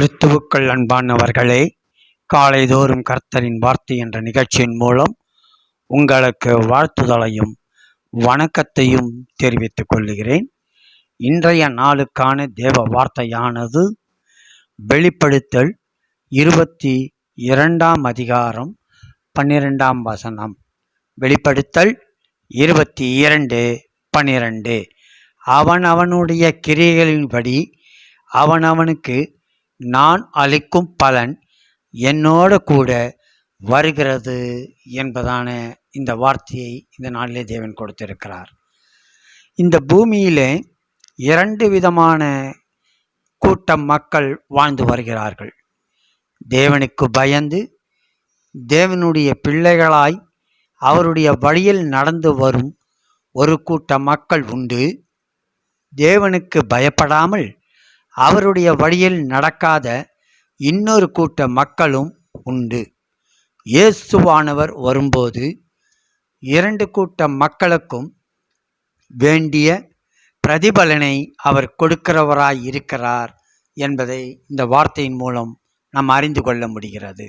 கிறிஸ்துவுக்கள் அன்பானவர்களே காலைதோறும் கர்த்தரின் வார்த்தை என்ற நிகழ்ச்சியின் மூலம் உங்களுக்கு வாழ்த்துதலையும் வணக்கத்தையும் தெரிவித்துக் கொள்கிறேன். இன்றைய நாளுக்கான தேவ வார்த்தையானது வெளிப்படுத்தல் இருபத்தி இரண்டாம் அதிகாரம் பன்னிரெண்டாம் வசனம். வெளிப்படுத்தல் இருபத்தி இரண்டு பன்னிரண்டு. அவன் அவனுடைய கிரியைகளின்படி அவன் அவனுக்கு நான் அளிக்கும் பலன் என்னோடு கூட வருகிறது என்பதான இந்த வார்த்தையை இந்த நாளிலே தேவன் கொடுத்திருக்கிறார். இந்த பூமியிலே இரண்டு விதமான கூட்டம் மக்கள் வாழ்ந்து வருகிறார்கள். தேவனுக்கு பயந்து தேவனுடைய பிள்ளைகளாய் அவருடைய வழியில் நடந்து வரும் ஒரு கூட்ட மக்கள் உண்டு. தேவனுக்கு பயப்படாமல் அவருடைய வழியில் நடக்காத இன்னொரு கூட்ட மக்களும் உண்டு. இயேசுவானவர் வரும்போது இரண்டு கூட்ட மக்களுக்கும் வேண்டிய பிரதிபலனை அவர் கொடுக்கிறவராய் இருக்கிறார் என்பதை இந்த வார்த்தையின் மூலம் நாம் அறிந்து கொள்ள முடிகிறது.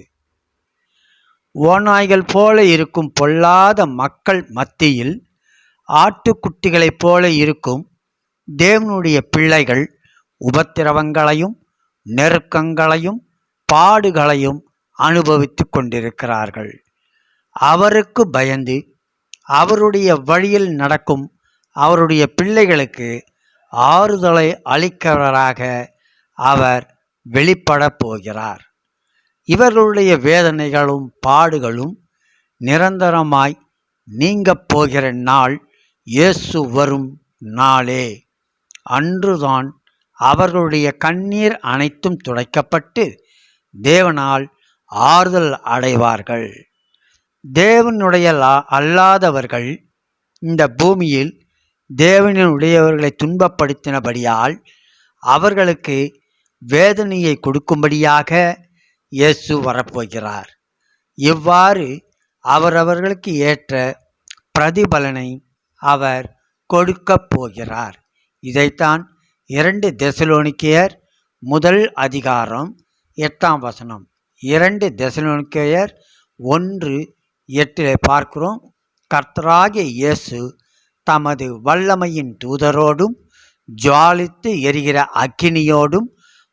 ஓநாய்கள் போல இருக்கும் பொல்லாத மக்கள் மத்தியில் ஆட்டுக்குட்டிகளைப் போல இருக்கும் தேவனுடைய பிள்ளைகள் உபத்திரவங்களையும் நெருக்கங்களையும் பாடுகளையும் அனுபவித்து கொண்டிருக்கிறார்கள். அவருக்கு பயந்து அவருடைய வழியில் நடக்கும் அவருடைய பிள்ளைகளுக்கு ஆறுதலை அளிக்கிறவராக அவர் வெளிப்படப் போகிறார். இவர்களுடைய வேதனைகளும் பாடுகளும் நிரந்தரமாய் நீங்கப் போகிற நாள் இயேசு வரும் நாளே. அன்றுதான் அவர்களுடைய கண்ணீர் அனைத்தும் துடைக்கப்பட்டு தேவனால் ஆறுதல் அடைவார்கள். தேவனுடைய அல்லாதவர்கள் இந்த பூமியில் தேவனுடையவர்களை துன்பப்படுத்தினபடியால் அவர்களுக்கு வேதனையை கொடுக்கும்படியாக இயேசு வரப்போகிறார். இவ்வாறு அவரவர்களுக்கு ஏற்ற பிரதிபலனை அவர் கொடுக்கப் போகிறார். இதைத்தான் இரண்டு தெசலோனிக்கையர் முதல் அதிகாரம் எட்டாம் வசனம். இரண்டு தெசலோனிக்கையர் ஒன்று எட்டில் பார்க்கிறோம். கர்த்தராகிய இயேசு தமது வல்லமையின் தூதரோடும் ஜுவாலித்து எரிகிற அக்கினியோடும்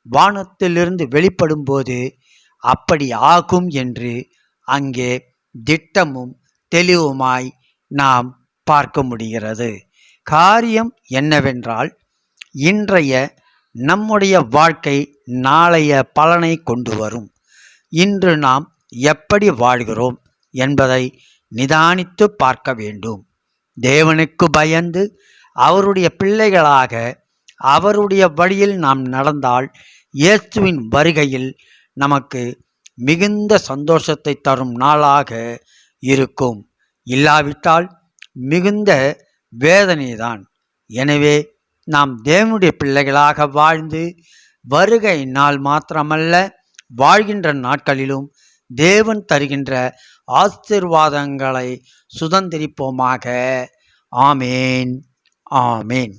வானத்திலிருந்து வெளிப்படும்போது அப்படி ஆகும் என்று அங்கே திட்டமும் தெளிவுமாய் நாம் பார்க்க முடிகிறது. காரியம் என்னவென்றால் இன்றைய நம்முடைய வாழ்க்கை நாளைய பலனை கொண்டு வரும். இன்று நாம் எப்படி வாழ்கிறோம் என்பதை நிதானித்து பார்க்க வேண்டும். தேவனுக்கு பயந்து அவருடைய பிள்ளைகளாக அவருடைய வழியில் நாம் நடந்தால் இயேசுவின் வருகையில் நமக்கு மிகுந்த சந்தோஷத்தை தரும் நாளாக இருக்கும். இல்லாவிட்டால் மிகுந்த வேதனைதான். எனவே நாம் தேவனுடைய பிள்ளைகளாக வாழ்ந்து வருகை நாள் மாத்திரமல்ல வாழ்கின்ற நாட்களிலும் தேவன் தருகின்ற ஆசிர்வாதங்களை சுதந்திரிப்போமாக. ஆமேன். ஆமேன்.